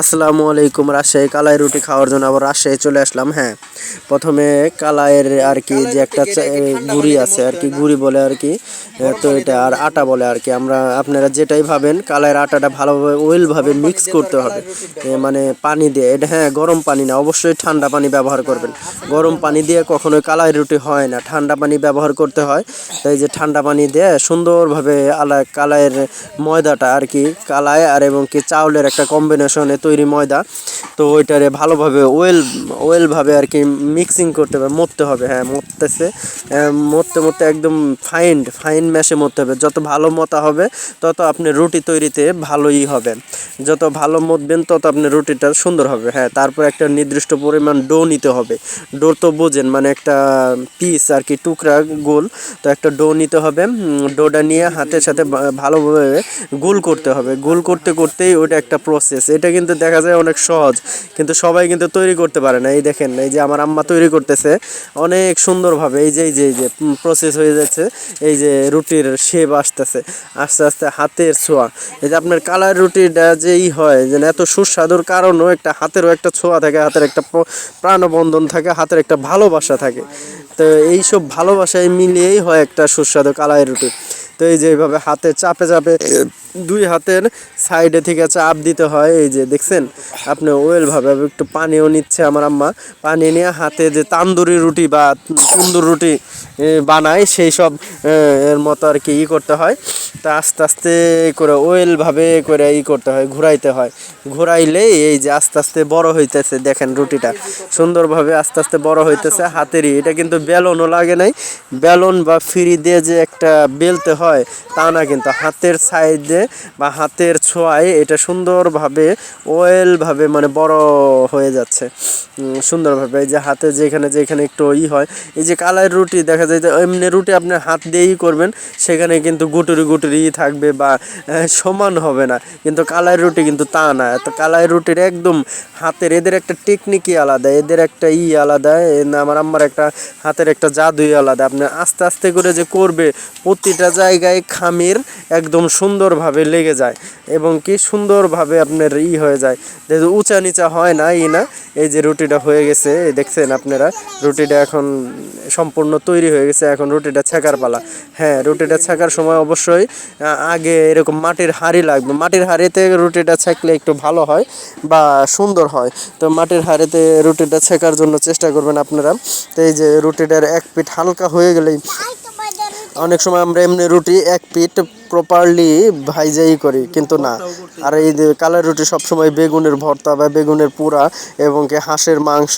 আসসালামু আলাইকুম, রাজশাহী কালাই রুটি খাওয়ার জন্য আবার রাজশাহী চলে আসলাম হ্যাঁ। প্রথমে কালাইয়ের আর কি যে একটা গুড়ি আছে আর কি, গুড়ি বলে আর কি তো এটা আর আটা বলে আর কি। আমরা, আপনারা যেটাই ভাবেন, কালাইয়ের আটাটা ভালোভাবে ওয়েলভাবে মিক্স করতে হবে। মানে পানি দিয়ে, এটা হ্যাঁ গরম পানি না, অবশ্যই ঠান্ডা পানি ব্যবহার করবেন। গরম পানি দিয়ে কখনোই কালাই রুটি হয় না, ঠান্ডা পানি ব্যবহার করতে হয়। তাই যে ঠান্ডা পানি দিয়ে সুন্দরভাবে আলা কালাইয়ের ময়দাটা আর কি, কালাই আর এবং কি চাউলের একটা কম্বিনেশনে তৈরি ময়দা, তো ওইটারে ভালোভাবে ওয়েল ওয়েলভাবে আর কি মিক্সিং করতে হবে, মরতে হবে হ্যাঁ মরতেছে মরতে মরতে একদম ফাইন ফাইন ম্যাশে মরতে হবে। যত ভালো মতা হবে, তত আপনি রুটি তৈরিতে ভালোই হবে। যত ভালো মতবেন, তত আপনার রুটিটা সুন্দর হবে হ্যাঁ তারপর একটা নির্দিষ্ট পরিমাণ ডো নিতে হবে। ডো তো বোঝেন মানে একটা পিস আর কি, টুকরা গোল, তো একটা ডো নিতে হবে ডোটা নিয়ে হাতের সাথে ভালোভাবে গোল করতে হবে। গোল করতে, করতেই ওটা একটা প্রসেস এটা কিন্তু দেখা যায় অনেক সহজ, কিন্তু সবাই কিন্তু তৈরি করতে পারে না। এই দেখেন, এই যে আমার আম্মা তৈরি করতেছে, অনেক সুন্দরভাবে এই যে এই যে এই যে প্রসেস হয়ে যাচ্ছে, এই যে রুটির শেপ আসতেছে, আস্তে আস্তে হাতের ছোঁয়া। এই যে আপনার কালার রুটিটা যেই হয় যে এত সুস্বাদুর কারণও একটা হাতেরও একটা ছোঁয়া থাকে, হাতের একটা প্রাণবন্ধন থাকে, হাতের একটা ভালোবাসা থাকে। তো এইসব ভালোবাসায় মিলিয়েই হয় একটা সুস্বাদু কালাই রুটি। তো এই যে এইভাবে হাতে চাপে চাপে দুই হাতের সাইডে থেকে চাপ দিতে হয়, এই যে দেখছেন? আপনি ওয়েলভাবে একটু পানিও নিচ্ছে আমার আম্মা। পানি নিয়ে হাতে যে তান্দুরি রুটি বা তন্দুর রুটি বানায়, সেই সব এর মতো আর কি ই করতে হয়। তা আস্তে আস্তে করে ওয়েলভাবে করে ই করতে হয়, ঘুরাইতে হয়। ঘুরাইলেই এই যে আস্তে আস্তে বড় হইতেছে, দেখেন রুটিটা। সুন্দরভাবে আস্তে আস্তে বড় হইতেছে, হাতেরই। এটা কিন্তু বেলনও লাগে নাই। বেলন বা ফ্রি দিয়ে যে একটা বেলতে হয়, তা না কিন্তু হাতের সাইডে বা হাতের ছোঁয়ায় এটা সুন্দরভাবে ওয়েলভাবে মানে বড় হয়ে যাচ্ছে। সুন্দরভাবে এই যে হাতে যেখানে যেখানে একটু ই হয়, এই যে কালাই রুটি দেখা যায় যে এমনি রুটি আপনি হাত দিয়েই করবেন, সেখানে কিন্তু গুটুরি গুটুরি থাকবে বা সমান হবে না। কিন্তু কালাই রুটি কিন্তু তা না। তো কালাই রুটির একদম হাতের, এদের একটা টেকনিকই আলাদা, এদের একটা ই আলাদা আমার আম্মার একটা হাতের একটা জাদুই আলাদা। আপনি আস্তে আস্তে করে যে করবে, প্রতিটা জায়গায় খামির একদম সুন্দরভাবে লেগে যায় এবং কি সুন্দরভাবে আপনার ই হয়ে যায়। যেহেতু উঁচা নিচা হয় না, ই না, এই যে রুটিটা হয়ে গেছে দেখছেন আপনারা, রুটিটা এখন সম্পূর্ণ তৈরি হয়ে গেছে, এখন রুটিটা ছেঁকার পালা। হ্যাঁ রুটিটা ছেঁকার সময় অবশ্যই আগে এরকম মাটির হাঁড়ি লাগবে। মাটির হাঁড়িতে রুটিটা ছেঁকলে একটু ভালো হয় বা সুন্দর হয়। তো মাটির হাঁড়িতে রুটিটা ছেঁকার জন্য চেষ্টা করবেন আপনারা। তো এই যে রুটিটার এক পিঠ হালকা হয়ে গেলেই অনেক সময় আমরা এমনি রুটি এক পিট প্রপারলি ভাইজাই করি, কিন্তু না। আর এই কালার রুটি সবসময় বেগুনের ভর্তা বা বেগুনের পোড়া এবং কি হাঁসের মাংস,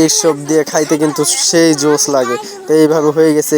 এইসব দিয়ে খাইতে কিন্তু সেই জোস লাগে। তো এইভাবে হয়ে গেছে